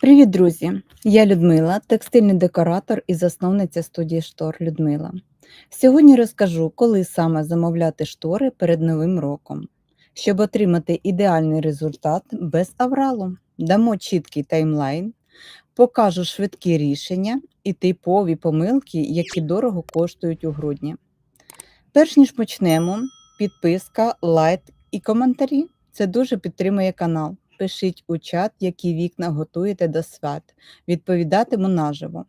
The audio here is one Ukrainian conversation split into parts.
Привіт, друзі! Я Людмила, текстильний декоратор і засновниця студії штор Людмила. Сьогодні розкажу, коли саме замовляти штори перед Новим роком, щоб отримати ідеальний результат без авралу. Дамо чіткий таймлайн, покажу швидкі рішення і типові помилки, які дорого коштують у грудні. Перш ніж почнемо, підписка, лайк і коментарі. Це дуже підтримує канал. Пишіть у чат, які вікна готуєте до свят. Відповідатиму наживо.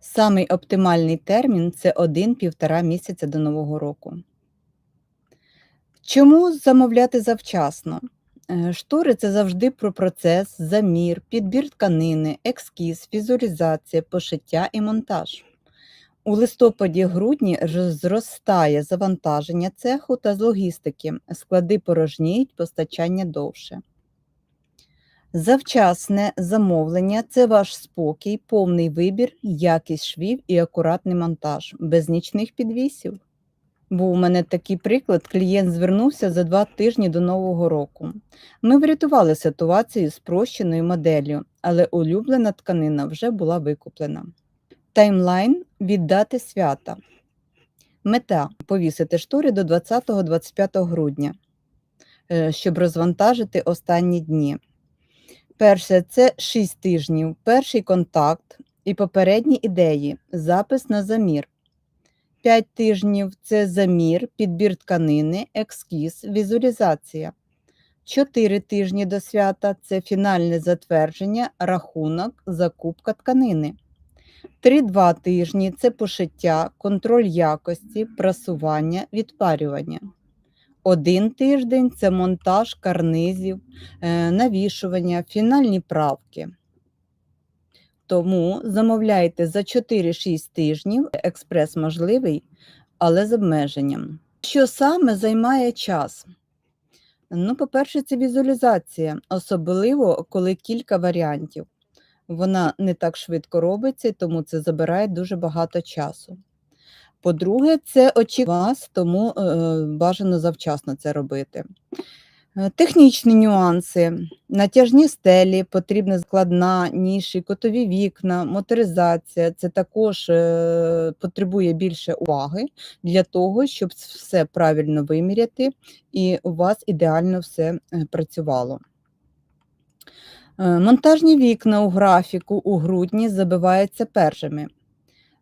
Самий оптимальний термін це 1-1,5 місяця до Нового року. Чому замовляти завчасно? Е, Штори це завжди про процес, замір, підбір тканини, екскіз, візуалізація, пошиття і монтаж. У листопаді-грудні зростає завантаження цеху та з логістики, склади порожніють, постачання довше. Завчасне замовлення це ваш спокій, повний вибір, якість швів і акуратний монтаж, без нічних підвісів. Був у мене такий приклад: клієнт звернувся за два тижні до Нового року. Ми врятували ситуацію спрощеною моделлю, але улюблена тканина вже була викуплена. Таймлайн віддати свята. Мета повісити штори до 20-25 грудня, е, щоб розвантажити останні дні. Перше це 6 тижнів, перший контакт і попередні ідеї, запис на замір. 5 тижнів це замір, підбір тканини, екскіз, візуалізація. 4 тижні до свята це фінальне затвердження, рахунок, закупка тканини. 3-2 тижні це пошиття, контроль якості, прасування, відпарювання. Один тиждень це монтаж карнизів, е, навішування, фінальні правки. Тому замовляйте за 4-6 тижнів, експрес можливий, але з обмеженням. Що саме займає час? Ну, по-перше, це візуалізація, особливо коли кілька варіантів. Вона не так швидко робиться, тому це забирає дуже багато часу. По-друге, це очікування вас, тому е, бажано завчасно це робити. Е, Технічні нюанси, натяжні стелі, потрібна складна ніші, котові вікна, моторизація. Це також е, потребує більше уваги для того, щоб все правильно виміряти і у вас ідеально все працювало. Е, Монтажні вікна у графіку у грудні забиваються першими.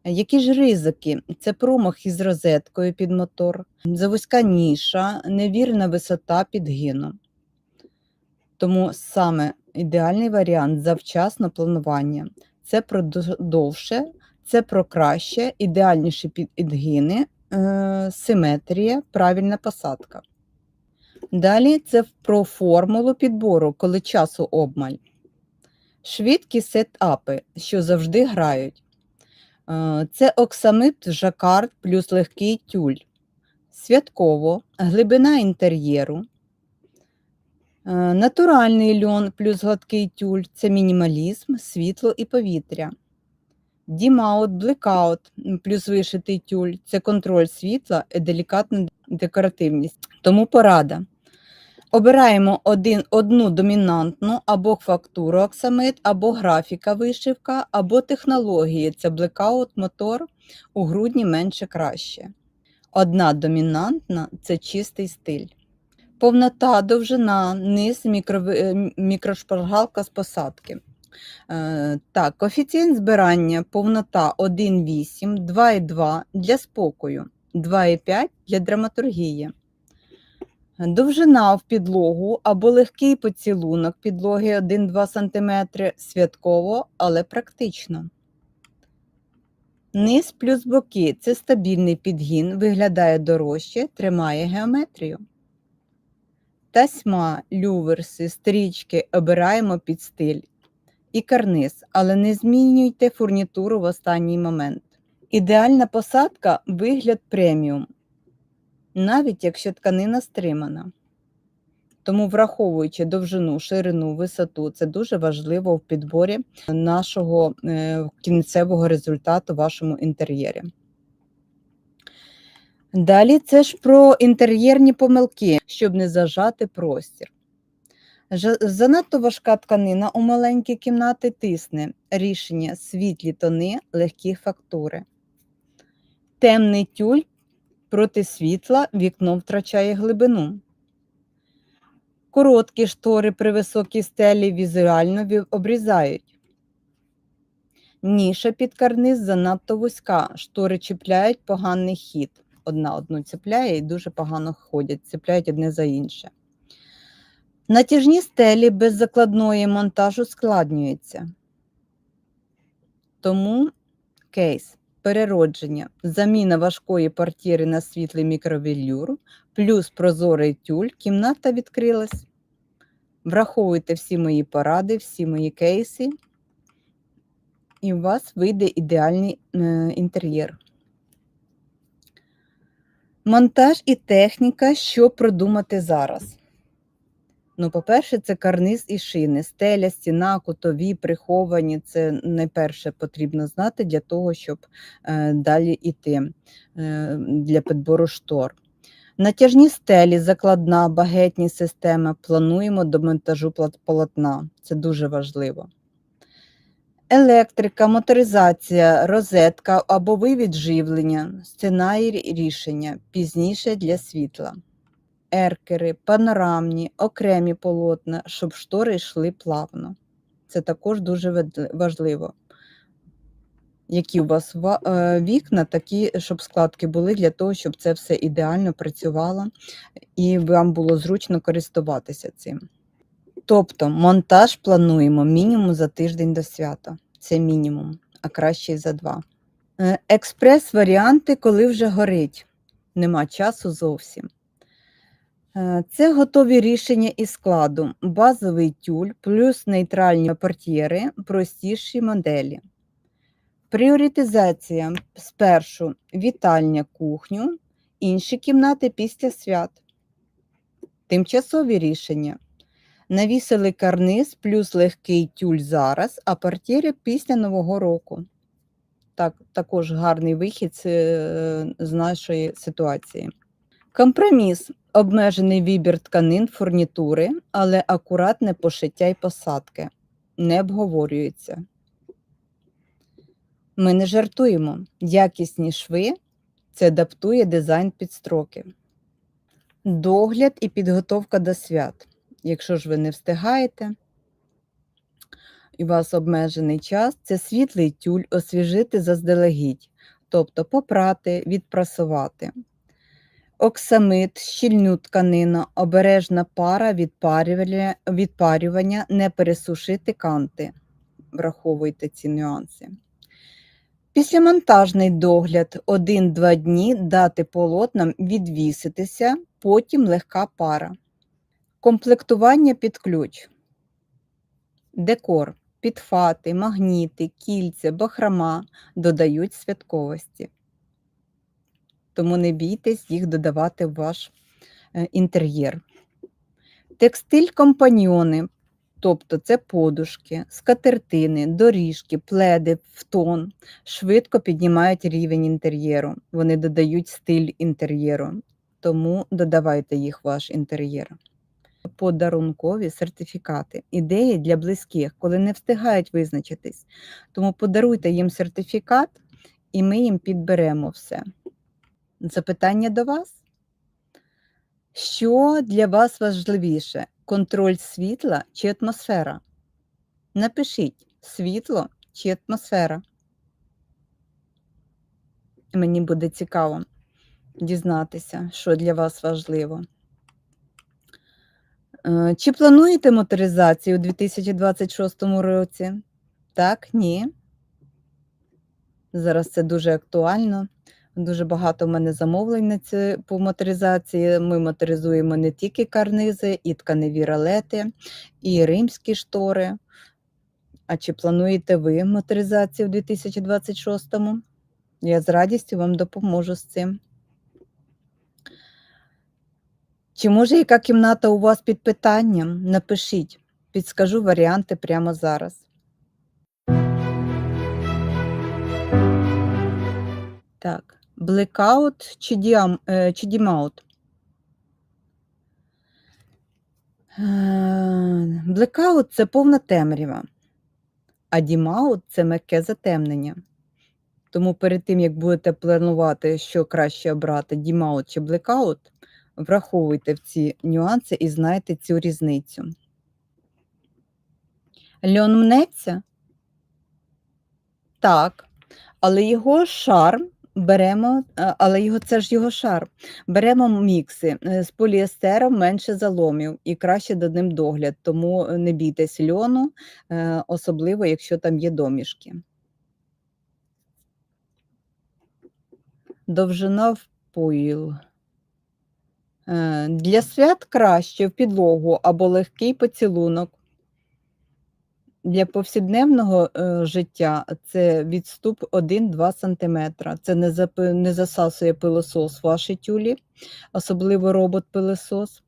Е, Які ж ризики? Це промах із розеткою під мотор, завузька ніша, невірна висота підгину. Тому саме ідеальний варіант завчасно планування. Це про довше, це про краще, ідеальніші підгини, е, симетрія, правильна посадка. Далі це про формулу підбору, коли часу обмаль. Швидкі сетапи, що завжди грають. Е, Це оксамит жакард плюс легкий тюль. Святково, глибина інтер'єру. Е, Натуральний льон плюс гладкий тюль це мінімалізм, світло і повітря. Дімаут, блекаут плюс вишитий тюль це контроль світла і делікатна декоративність. Тому порада. Обираємо один, одну домінантну або фактуру оксамит, або графіка вишивка, або технології це блекаут, мотор у грудні менше краще. Одна домінантна це чистий стиль. Повнота, довжина, низ, мікро, е, мікрошпаргалка з посадки. Е, так, коефіцієнт збирання, повнота 1,8, 2,2 для спокою, 2,5 для драматургії. Довжина в підлогу або легкий поцілунок підлоги 1-2 см святково, але практично. Низ плюс боки це стабільний підгін, виглядає дорожче, тримає геометрію. Тасьма, люверси, стрічки обираємо під стиль і карниз, але не змінюйте фурнітуру в останній момент. Ідеальна посадка вигляд преміум, навіть якщо тканина стримана. Тому, враховуючи довжину, ширину, висоту, це дуже важливо в підборі нашого е, кінцевого результату в вашому інтер'єрі. Далі це ж про інтер'єрні помилки, щоб не зажати простір. Занадто важка тканина у маленькій кімнаті тисне рішення світлі тони, легкі фактури. Темний тюль проти світла вікно втрачає глибину. Короткі штори при високій стелі візуально обрізають. Ніша під карниз занадто вузька, штори чіпляють поганий хід. Одна одну цепляє і дуже погано ходять, цепляють одне за інше. Натяжні стелі без закладної монтажу складнюються. Тому кейс переродження, заміна важкої портіри на світлий мікровелюр, плюс прозорий тюль, кімната відкрилась. Враховуйте всі мої поради, всі мої кейси, і у вас вийде ідеальний е, інтер'єр. Монтаж і техніка, що продумати зараз. Ну, по-перше, це карниз і шини, стеля, стіна, кутові, приховані. Це найперше потрібно знати для того, щоб е, далі йти е, для підбору штор. Натяжні стелі, закладна, багетні системи. Плануємо до монтажу полотна. Це дуже важливо. Електрика, моторизація, розетка або вивід живлення, сценарій рішення пізніше для світла еркери, панорамні, окремі полотна, щоб штори йшли плавно. Це також дуже важливо. Які у вас е, вікна, такі, щоб складки були для того, щоб це все ідеально працювало і вам було зручно користуватися цим. Тобто монтаж плануємо мінімум за тиждень до свята. Це мінімум, а краще і за два. Е, Експрес-варіанти, коли вже горить. Нема часу зовсім. Е, Це готові рішення із складу, базовий тюль плюс нейтральні портьєри, простіші моделі. Пріоритизація спершу вітальня кухню, інші кімнати після свят. Тимчасові рішення. Навісили карниз плюс легкий тюль зараз, а портьєри після Нового року. Так, також гарний вихід е, з нашої ситуації. Компроміс обмежений вибір тканин, фурнітури, але акуратне пошиття й посадки. Не обговорюється. Ми не жартуємо. Якісні шви це адаптує дизайн під строки. Догляд і підготовка до свят. Якщо ж ви не встигаєте, і у вас обмежений час, це світлий тюль освіжити заздалегідь, тобто попрати, відпрасувати. Оксамит, щільну тканину, обережна пара відпарювання, не пересушити канти. Враховуйте ці нюанси. Післямонтажний догляд 1-2 дні дати полотнам відвіситися, потім легка пара. Комплектування під ключ. Декор, підфати, магніти, кільця, бахрома додають святковості тому не бійтесь їх додавати в ваш е, інтер'єр. Текстиль компаньйони, тобто це подушки, скатертини, доріжки, пледи в тон, швидко піднімають рівень інтер'єру. Вони додають стиль інтер'єру, тому додавайте їх в ваш інтер'єр. Подарункові сертифікати. Ідеї для близьких, коли не встигають визначитись. Тому подаруйте їм сертифікат, і ми їм підберемо все. Запитання до вас. Що для вас важливіше? Контроль світла чи атмосфера? Напишіть світло чи атмосфера. Мені буде цікаво дізнатися, що для вас важливо. Е, Чи плануєте моторизацію у 2026 році? Так, ні. Зараз це дуже актуально. Дуже багато в мене замовлень на це по моторизації. Ми моторизуємо не тільки карнизи, і тканеві ролети, і римські штори. А чи плануєте ви моторизацію в 2026-му? Я з радістю вам допоможу з цим. Чи може яка кімната у вас під питанням? Напишіть, підскажу варіанти прямо зараз. Так, Blackout чи, діам, е, чи дімаут? Blackout – це повна темрява, а дімаут – це м'яке затемнення. Тому перед тим, як будете планувати, що краще обрати дімаут чи блекаут, враховуйте в ці нюанси і знайте цю різницю. Льон мнеться? Так, але його шар беремо, але його це ж його шар. Беремо мікси е, з поліестером менше заломів і краще до ним догляд, тому е, не бійтесь льону, е, особливо якщо там є домішки. Довжина в поїл. Е, Для свят краще в підлогу або легкий поцілунок. Для повсякденного е, життя це відступ 1-2 см. Це не, запи- не засасує пилосос ваші тюлі, особливо робот-пилосос.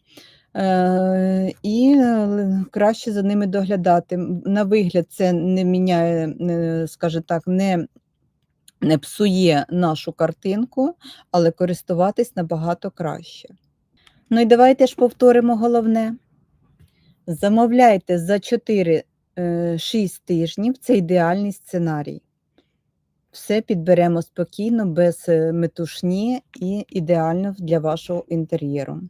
Е, і е, краще за ними доглядати. На вигляд це не міняє, е, скажімо так, не, не псує нашу картинку, але користуватись набагато краще. Ну і давайте ж повторимо головне. Замовляйте за 4-6 тижнів, це ідеальний сценарій. Все підберемо спокійно, без е, метушні і ідеально для вашого інтер'єру.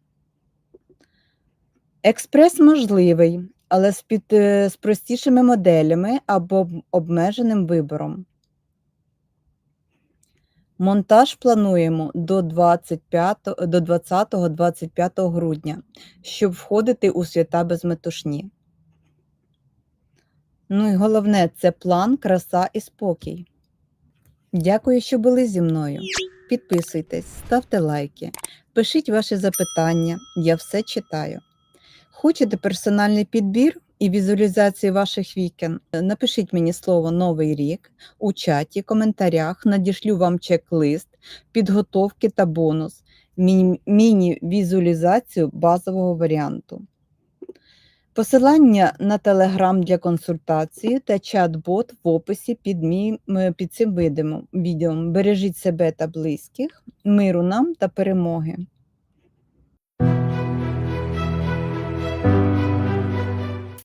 Експрес можливий, але з, під, е, з простішими моделями або обмеженим вибором. Монтаж плануємо до 25, до 20-25 грудня, щоб входити у свята без метушні. Ну і головне це план, краса і спокій. Дякую, що були зі мною. Підписуйтесь, ставте лайки, пишіть ваші запитання, я все читаю. Хочете персональний підбір і візуалізацію ваших вікон? Напишіть мені слово Новий рік у чаті, коментарях, надішлю вам чек-лист, підготовки та бонус, міні-візуалізацію базового варіанту. Посилання на телеграм для консультації та чат-бот в описі під, мій, під цим відео. Бережіть себе та близьких, миру нам та перемоги.